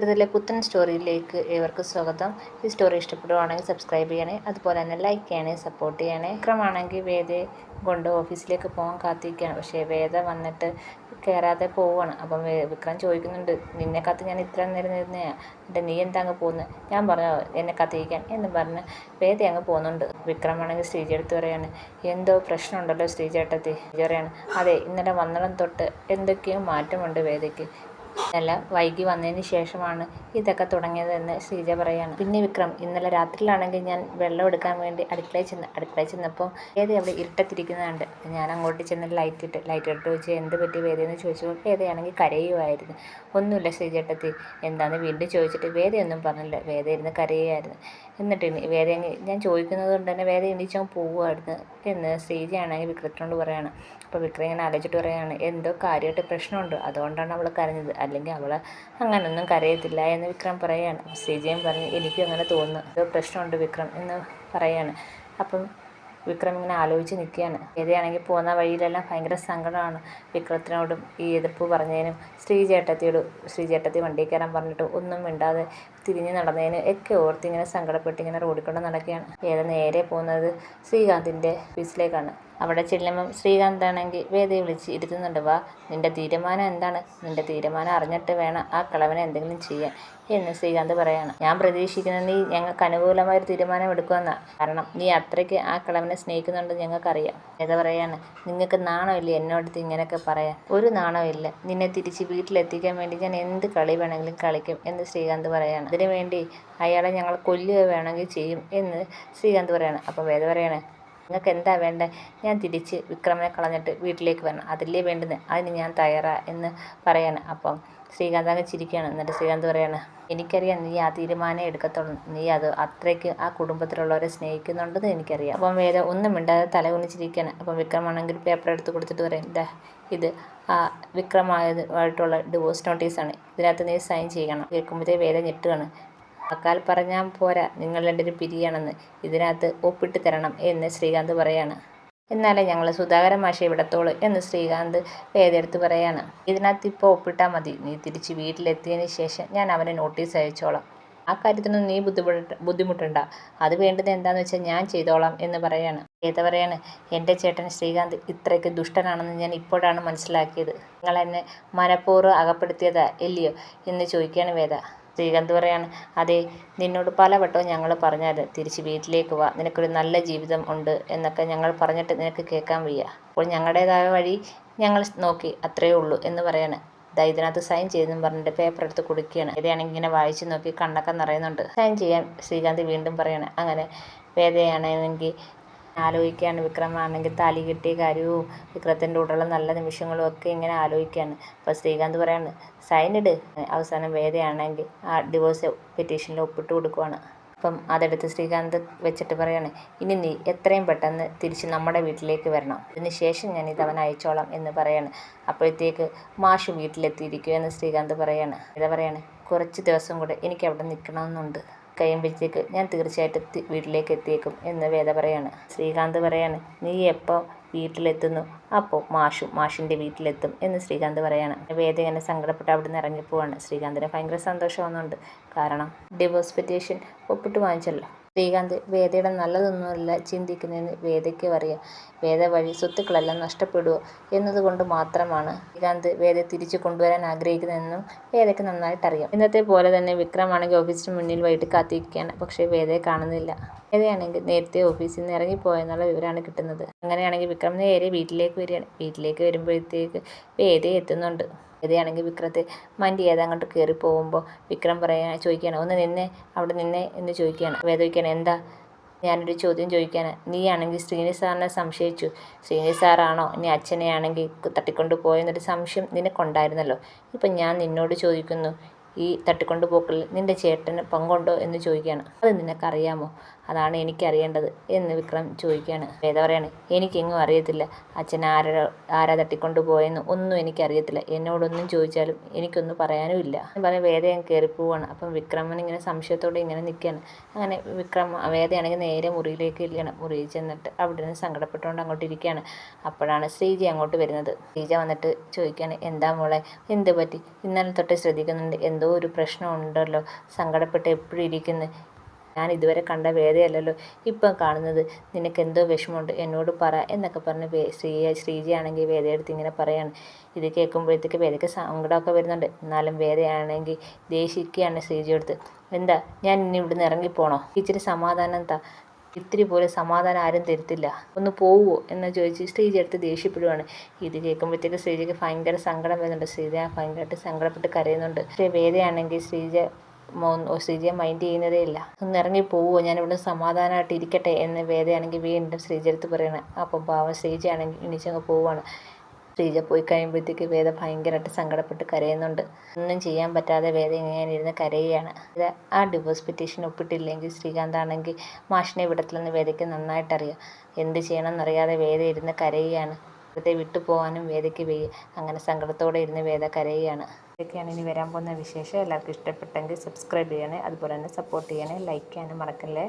ചിത്രത്തിലെ പുത്തൻ സ്റ്റോറിയിലേക്ക് ഏവർക്കും സ്വാഗതം. ഈ സ്റ്റോറി ഇഷ്ടപ്പെടുവാണെങ്കിൽ സബ്സ്ക്രൈബ് ചെയ്യണേ അതുപോലെ തന്നെ ലൈക്ക് ചെയ്യണേ സപ്പോർട്ട് ചെയ്യണേ. വിക്രമാണെങ്കിൽ വേദയെ കൊണ്ട് ഓഫീസിലേക്ക് പോകാൻ കാത്തിരിക്കുകയാണ്. പക്ഷേ വേദ വന്നിട്ട് കയറാതെ പോവുകയാണ്. അപ്പം വിക്രം ചോദിക്കുന്നുണ്ട് നിന്നെ കാത്ത് ഞാൻ ഇത്ര നേരം നിന്നെയാണ് എന്നിട്ട് നീ എന്താ അങ്ങ് പോകുന്നത് ഞാൻ പറഞ്ഞു എന്നെ കാത്തിരിക്കാൻ എന്ന് പറഞ്ഞ് വേദ അങ്ങ് പോകുന്നുണ്ട് വിക്രമാണെങ്കിൽ ശ്രീജയെടുത്ത് പറയാണ് എന്തോ പ്രശ്നമുണ്ടല്ലോ ശ്രീചേട്ടത്തി ശ്രീജ പറയാണ്. അതെ ഇന്നലെ വന്നിടം തൊട്ട് എന്തൊക്കെയോ മാറ്റമുണ്ട് വേദയ്ക്ക്. ഇന്നലെ വൈകി വന്നതിന് ശേഷമാണ് ഇതൊക്കെ തുടങ്ങിയതെന്ന് ശ്രീജ പറയാണ്. പിന്നെ വിക്രം ഇന്നലെ രാത്രിയിലാണെങ്കിൽ ഞാൻ വെള്ളം എടുക്കാൻ വേണ്ടി അടുക്കളയിൽ ചെന്ന് അടുക്കളയിൽ ചെന്നപ്പോൾ വേദ അവിടെ ഇരുട്ടത്തിരിക്കുന്നതുണ്ട് ഞാൻ അങ്ങോട്ട് ചെന്ന് ലൈറ്റ് ഇട്ട് ലൈറ്റ് ഇട്ട് വെച്ച് എന്ത് പറ്റി വേദയെന്ന് ചോദിച്ചപ്പോൾ വേദയാണെങ്കിൽ കരയുമായിരുന്നു ഒന്നുമില്ല ശ്രീചേട്ടത്തി എന്താണെന്ന് വീണ്ടും ചോദിച്ചിട്ട് വേദയൊന്നും പറഞ്ഞില്ല. വേദ ഇരുന്ന് കരയുമായിരുന്നു എന്നിട്ട് വേദ ഞാൻ ചോദിക്കുന്നത് കൊണ്ട് തന്നെ വേദ എണീച്ചാൽ പോവുമായിരുന്നു എന്ന് ശ്രീജയാണെങ്കിൽ വിക്രത്തിനോട് പറയാണ്. അപ്പോൾ വിക്രം ഇങ്ങനെ ആലോചിച്ചിട്ട് പറയാണ് എന്തോ കാര്യമായിട്ട് പ്രശ്നമുണ്ട്. അതുകൊണ്ടാണ് അവൾ കരഞ്ഞത്. അല്ലെങ്കിൽ അവൾ അങ്ങനൊന്നും കരയത്തില്ല എന്ന് വിക്രം അപ്പോൾ ശ്രീജയും പറഞ്ഞ് എനിക്കും അങ്ങനെ തോന്നുന്നു. ഒരു പ്രശ്നമുണ്ട് വിക്രം എന്ന് പറയാണ്. അപ്പം വിക്രം ഇങ്ങനെ ആലോചിച്ച് നിൽക്കുകയാണ്. ഏതയാണെങ്കിൽ പോകുന്ന വഴിയിലെല്ലാം ഭയങ്കര സങ്കടമാണ് വിക്രത്തിനോടും ഈ എതിർപ്പ് പറഞ്ഞതിനും. ശ്രീചേട്ടത്തിയോട് ശ്രീചേട്ടത്തി വണ്ടി കയറാൻ പറഞ്ഞിട്ട് ഒന്നും മിണ്ടാതെ തിരിഞ്ഞ് നടന്നതിന് ഒക്കെ ഓർത്ത് ഇങ്ങനെ സങ്കടപ്പെട്ട് ഇങ്ങനെ റോഡിൽ കൊണ്ട് നടക്കുകയാണ്. ഏത് നേരെ പോകുന്നത് ശ്രീകാന്തിന്റെ ഓഫീസിലേക്കാണ് അവിടെ ചെല്ലുമ്പം ശ്രീകാന്ത് ആണെങ്കിൽ വേദയെ വിളിച്ച് ഇരുത്തുന്നുണ്ട് വാ നിന്റെ തീരുമാനം എന്താണ്? നിന്റെ തീരുമാനം അറിഞ്ഞിട്ട് വേണം ആ കളവനെ എന്തെങ്കിലും ചെയ്യാൻ എന്ന് ശ്രീകാന്ത് പറയാണ്. ഞാൻ പ്രതീക്ഷിക്കുന്നത് നീ ഞങ്ങൾക്ക് അനുകൂലമായൊരു തീരുമാനം എടുക്കുമെന്നാണ് കാരണം നീ അത്രയ്ക്ക് ആ കളവനെ സ്നേഹിക്കുന്നുണ്ടെന്ന് ഞങ്ങൾക്കറിയാം. ഏതാ പറയാണ് നിങ്ങൾക്ക് നാണമില്ല എന്നോടത്ത് ഇങ്ങനെയൊക്കെ പറയാൻ? ഒരു നാണമില്ല നിന്നെ തിരിച്ച് വീട്ടിലെത്തിക്കാൻ വേണ്ടി ഞാൻ എന്ത് കളി വേണമെങ്കിലും കളിക്കും എന്ന് ശ്രീകാന്ത് പറയാണ്. അതിനുവേണ്ടി അയാളെ ഞങ്ങൾ കൊല്ലുക വേണമെങ്കിൽ ചെയ്യും എന്ന് ശ്രീകാന്ത് പറയാണ്. അപ്പോൾ വേദ പറയാണ് നിങ്ങൾക്ക് എന്താ വേണ്ടത് ഞാൻ തിരിച്ച് വിക്രമനെ കളഞ്ഞിട്ട് വീട്ടിലേക്ക് വരണം. അതല്ലേ വേണ്ടുന്നത് അതിന് ഞാൻ തയ്യാറാ എന്ന് പറയാണ്. അപ്പം ശ്രീകാന്ത് അങ്ങ് ചിരിക്കുകയാണ്. എന്നിട്ട് ശ്രീകാന്ത് പറയാണ് എനിക്കറിയാം നീ ആ തീരുമാനം എടുക്കത്തുള്ളൂ. നീ അത് അത്രയ്ക്ക് ആ കുടുംബത്തിലുള്ളവരെ സ്നേഹിക്കുന്നുണ്ടെന്ന് എനിക്കറിയാം. അപ്പം വേറെ ഒന്നും മിണ്ടാതെ തല കുനിച്ചിരിക്കുകയാണ് അപ്പം വിക്രമാണെങ്കിൽ പേപ്പർ എടുത്ത് കൊടുത്തിട്ട് പറയും ഇതാ ഇത് ആ വിക്രമായതുമായിട്ടുള്ള ഡിവോഴ്സ് നോട്ടീസാണ് ഇതിനകത്ത് നീ സൈൻ ചെയ്യണം. കേൾക്കുമ്പോഴത്തേ വേദ ഞെട്ടുകയാണ്. വാക്കാൽ പറഞ്ഞാൽ പോരാ നിങ്ങൾ രണ്ടിനും പിരിയണമെന്ന്. ഇതിനകത്ത് ഒപ്പിട്ട് തരണം എന്ന് ശ്രീകാന്ത് പറയാണ്. എന്നാലേ ഞങ്ങൾ സുധാകരൻ മാഷെ വിടത്തോളൂ എന്ന് ശ്രീകാന്ത് വേദയെടുത്ത് പറയാണ്. ഇതിനകത്ത് ഇപ്പോൾ ഒപ്പിട്ടാൽ മതി. നീ തിരിച്ച് വീട്ടിലെത്തിയതിന് ശേഷം ഞാൻ അവനെ നോട്ടീസ് അയച്ചോളാം. ആ കാര്യത്തിനൊന്നും നീ ബുദ്ധിമുട്ട ബുദ്ധിമുട്ടണ്ട. അത് വേണ്ടത് എന്താണെന്ന് വെച്ചാൽ ഞാൻ ചെയ്തോളാം എന്ന് പറയാണ്. ഏത പറയാണ് എന്റെ ചേട്ടൻ ശ്രീകാന്ത് ഇത്രയ്ക്ക് ദുഷ്ടനാണെന്ന് ഞാൻ ഇപ്പോഴാണ് മനസ്സിലാക്കിയത്. നിങ്ങൾ എന്നെ മനഃപൂർവം അകപ്പെടുത്തിയതാ ഇല്ലയോ? എന്ന് ചോദിക്കുകയാണ് വേദ. ശ്രീകാന്ത് പറയാണ് അതെ നിന്നോട് പലവട്ടവും ഞങ്ങൾ പറഞ്ഞത് തിരിച്ച് വീട്ടിലേക്ക് വാ നിനക്കൊരു നല്ല ജീവിതം ഉണ്ട് എന്നൊക്കെ ഞങ്ങൾ പറഞ്ഞിട്ട് നിനക്ക് കേൾക്കാൻ വയ്യ. അപ്പോൾ ഞങ്ങളുടേതായ വഴി ഞങ്ങൾ നോക്കി അത്രയേ ഉള്ളൂ എന്ന് പറയാണ്. ദാ ഇതിനകത്ത് സൈൻ ചെയ്തെന്നും പറഞ്ഞിട്ട് പേപ്പർ എടുത്ത് കൊടുക്കുകയാണ്. വേദയാണെങ്കിൽ ഇങ്ങനെ വായിച്ച് നോക്കി കണ്ണൊക്കെ നിറയുന്നുണ്ട്. സൈൻ ചെയ്യാൻ ശ്രീകാന്ത് വീണ്ടും പറയാണ് അങ്ങനെ വേദയാണെങ്കിൽ ആലോചിക്കുകയാണ് വിക്രമാണെങ്കിൽ താലി കിട്ടിയ കാര്യവും വിക്രത്തിന്റെ കൂടെയുള്ള നല്ല നിമിഷങ്ങളും ഒക്കെ ഇങ്ങനെ ആലോചിക്കുകയാണ് അപ്പോൾ ശ്രീകാന്ത് പറയാണ് സൈൻ അവസാനം വേദയാണെങ്കിൽ ആ ഡിവോഴ്സ് പെറ്റീഷനിൽ ഒപ്പിട്ട് കൊടുക്കുവാണ്. അപ്പം അതെടുത്ത് ശ്രീകാന്ത് വെച്ചിട്ട് പറയാണ് ഇനി നീ എത്രയും പെട്ടെന്ന് തിരിച്ച് നമ്മുടെ വീട്ടിലേക്ക് വരണം. അതിന് ശേഷം ഞാൻ ഇത് അവൻ അയച്ചോളാം എന്ന് പറയാണ്. അപ്പോഴത്തേക്ക് മാഷ് വീട്ടിലെത്തിയിരിക്കും എന്ന് ശ്രീകാന്ത് പറയാണ്. ഇതാ പറയാണ് കുറച്ച് ദിവസം കൂടെ എനിക്ക് അവിടെ നിൽക്കണമെന്നുണ്ട്. കഴിയുമ്പോഴത്തേക്ക് ഞാൻ തീർച്ചയായിട്ടും വീട്ടിലേക്ക് എത്തിയേക്കും എന്ന് വേദ പറയാണ്. ശ്രീകാന്ത് പറയാണ് നീ എപ്പോൾ വീട്ടിലെത്തുന്നു? അപ്പോൾ മാഷു മാഷിന്റെ വീട്ടിലെത്തും എന്ന് ശ്രീകാന്ത് പറയാണ്. വേദ ഇങ്ങനെ സങ്കടപ്പെട്ട് അവിടെ നിന്ന് ഇറങ്ങിപ്പോവാണ്. ശ്രീകാന്തിന് ഭയങ്കര സന്തോഷമൊന്നുണ്ട് കാരണം ഡിവോഴ്സ് പെറ്റീഷൻ ഒപ്പിട്ട് വാങ്ങിച്ചല്ലോ. ശ്രീകാന്ത് വേദയുടെ നല്ലതൊന്നുമല്ല ചിന്തിക്കുന്നതെന്ന് വേദയ്ക്ക് അറിയാം വേദ വഴി സ്വത്തുക്കളെല്ലാം നഷ്ടപ്പെടുമോ എന്നതുകൊണ്ട് മാത്രമാണ് ശ്രീകാന്ത് വേദയെ തിരിച്ചു കൊണ്ടുവരാൻ ആഗ്രഹിക്കുന്നതെന്നും വേദയ്ക്ക് നന്നായിട്ട് അറിയാം ഇന്നത്തെ പോലെ തന്നെ വിക്രമാണെങ്കിൽ ഓഫീസിന് മുന്നിൽ വൈകിട്ട് കാത്തിരിക്കുകയാണ്. പക്ഷേ വേദയെ കാണുന്നില്ല. വേദയാണെങ്കിൽ നേരത്തെ ഓഫീസിൽ നിന്ന് ഇറങ്ങിപ്പോയെന്നുള്ള വിവരമാണ് കിട്ടുന്നത്. അങ്ങനെയാണെങ്കിൽ വിക്രം നേരെ വീട്ടിലേക്ക് വരികയാണ്. വീട്ടിലേക്ക് വരുമ്പോഴത്തേക്ക് വേദ എത്തുന്നുണ്ട്. വേദയാണെങ്കിൽ വിക്രത്തെ ചെയ്യാതെ അങ്ങോട്ട് കയറി പോകുമ്പോൾ വിക്രം പറയാ ചോദിക്കുകയാണ് ഒന്ന് നിന്നെ അവിടെ നിന്നെ എന്ന് ചോദിക്കുകയാണ് വേദ എന്താ? ഞാനൊരു ചോദ്യം ചോദിക്കാനാണ് നീയാണെങ്കിൽ ശ്രീനി സാറിനെ സംശയിച്ചു. ശ്രീനി സാറാണോ? ഇനി അച്ഛനെയാണെങ്കിൽ തട്ടിക്കൊണ്ട് പോയെന്നൊരു സംശയം നിനക്കുണ്ടായിരുന്നല്ലോ. ഇപ്പം ഞാൻ നിന്നോട് ചോദിക്കുന്നു. ഈ തട്ടിക്കൊണ്ട് പോക്കിൽ നിന്റെ ചേട്ടന് പങ്കുണ്ടോ എന്ന് ചോദിക്കുകയാണ്. അത് നിനക്കറിയാമോ? അതാണ് എനിക്കറിയേണ്ടത് എന്ന് വിക്രം ചോദിക്കുകയാണ്. വേദ പറയാണ് എനിക്കെങ്ങും അറിയത്തില്ല. അച്ഛൻ ആരാ ആരാ തട്ടിക്കൊണ്ട് പോയെന്ന് ഒന്നും എനിക്കറിയത്തില്ല. എന്നോടൊന്നും ചോദിച്ചാലും എനിക്കൊന്നും പറയാനും ഇല്ല. പറഞ്ഞ് വേദ ഞാൻ കയറിപ്പോവാണ്. അപ്പം വിക്രമൻ ഇങ്ങനെ സംശയത്തോടെ ഇങ്ങനെ നിൽക്കുകയാണ്. അങ്ങനെ വിക്രം വേദയാണെങ്കിൽ നേരെ മുറിയിലേക്ക് ഇരിക്കണം മുറിയിൽ ചെന്നിട്ട് അവിടെ നിന്ന് സങ്കടപ്പെട്ടുകൊണ്ട് അങ്ങോട്ട് ഇരിക്കുകയാണ്. അപ്പോഴാണ് ശ്രീജ അങ്ങോട്ട് വരുന്നത്. ശ്രീജ വന്നിട്ട് ചോദിക്കുകയാണ് എന്താ മോളെ എന്ത് പറ്റി? ഇന്നലെ തൊട്ട് ശ്രദ്ധിക്കുന്നുണ്ട്. എന്തോ ഒരു പ്രശ്നമുണ്ടല്ലോ. സങ്കടപ്പെട്ട് എപ്പോഴും ഇരിക്കുന്നു. ഞാൻ ഇതുവരെ കണ്ട വേദയല്ലല്ലോ ഇപ്പം കാണുന്നത് നിനക്ക് എന്തോ വിഷമമുണ്ട് എന്നോട് പറ എന്നൊക്കെ പറഞ്ഞ് ശ്രീ ശ്രീജയാണെങ്കിൽ വേദയെടുത്ത് ഇങ്ങനെ പറയാണ്. ഇത് കേൾക്കുമ്പോഴത്തേക്ക് വേദയ്ക്ക് സങ്കടമൊക്കെ വരുന്നുണ്ട്. എന്നാലും വേദയാണെങ്കിൽ ദേഷിക്കുകയാണ് ശ്രീജയെടുത്ത് എന്താ? ഞാൻ ഇനി ഇവിടുന്ന് ഇറങ്ങിപ്പോണോ? ഇച്ചിരി സമാധാനം താ ഇത്തിരി പോലെ സമാധാനം ആരും തരത്തില്ല. ഒന്ന് പോവുമോ എന്ന് ചോദിച്ച് ശ്രീജ എടുത്ത് ദേഷ്യപ്പെടുവാണ്. ഇത് കേൾക്കുമ്പോഴത്തേക്ക് ശ്രീജയ്ക്ക് ഭയങ്കര സങ്കടം വരുന്നുണ്ട്. ശ്രീജ ഭയങ്കരമായിട്ട് സങ്കടപ്പെട്ട് കരയുന്നുണ്ട്. പക്ഷേ വേദയാണെങ്കിൽ ശ്രീജ ശ്രീജയെ മൈൻഡ് ചെയ്യുന്നതേ ഇല്ല. ഒന്ന് ഇറങ്ങി പോവുമോ ഞാൻ ഇവിടെ സമാധാനമായിട്ട് ഇരിക്കട്ടെ എന്ന് വേദയാണെങ്കിൽ വീണ്ടും ശ്രീജടുത്ത് പറയണം. അപ്പം പാവം ശ്രീജയാണെങ്കിൽ എണീച്ചങ്ങ് പോവുകയാണ് ശ്രീജ പോയി കഴിയുമ്പോഴത്തേക്ക് വേദ ഭയങ്കരമായിട്ട് സങ്കടപ്പെട്ട് കരയുന്നുണ്ട്. ഒന്നും ചെയ്യാൻ പറ്റാതെ വേദ ഇങ്ങനെ ഇരുന്ന് കരയുകയാണ്. ആ ഡിവോഴ്സ് പെറ്റീഷൻ ഒപ്പിട്ടില്ലെങ്കിൽ ശ്രീകാന്ത് ആണെങ്കിൽ മാഷിനെ വിടത്തില്ലെന്ന് വേദയ്ക്ക് നന്നായിട്ടറിയാം എന്ത് ചെയ്യണമെന്നറിയാതെ വേദ ഇരുന്ന് കരയുകയാണ്. ഇവിടുത്തെ വിട്ടു പോകാനും വേദയ്ക്ക് വയ്യ. അങ്ങനെ സങ്കടത്തോടെ ഇരുന്ന് വേദ കരയുകയാണ്. ഇതൊക്കെയാണ് ഇനി വരാൻ പോകുന്ന വിശേഷം. എല്ലാവർക്കും ഇഷ്ടപ്പെട്ടെങ്കിൽ സബ്സ്ക്രൈബ് ചെയ്യണേ. അതുപോലെ തന്നെ സപ്പോർട്ട് ചെയ്യണേ. ലൈക്ക് ചെയ്യാനും മറക്കല്ലേ?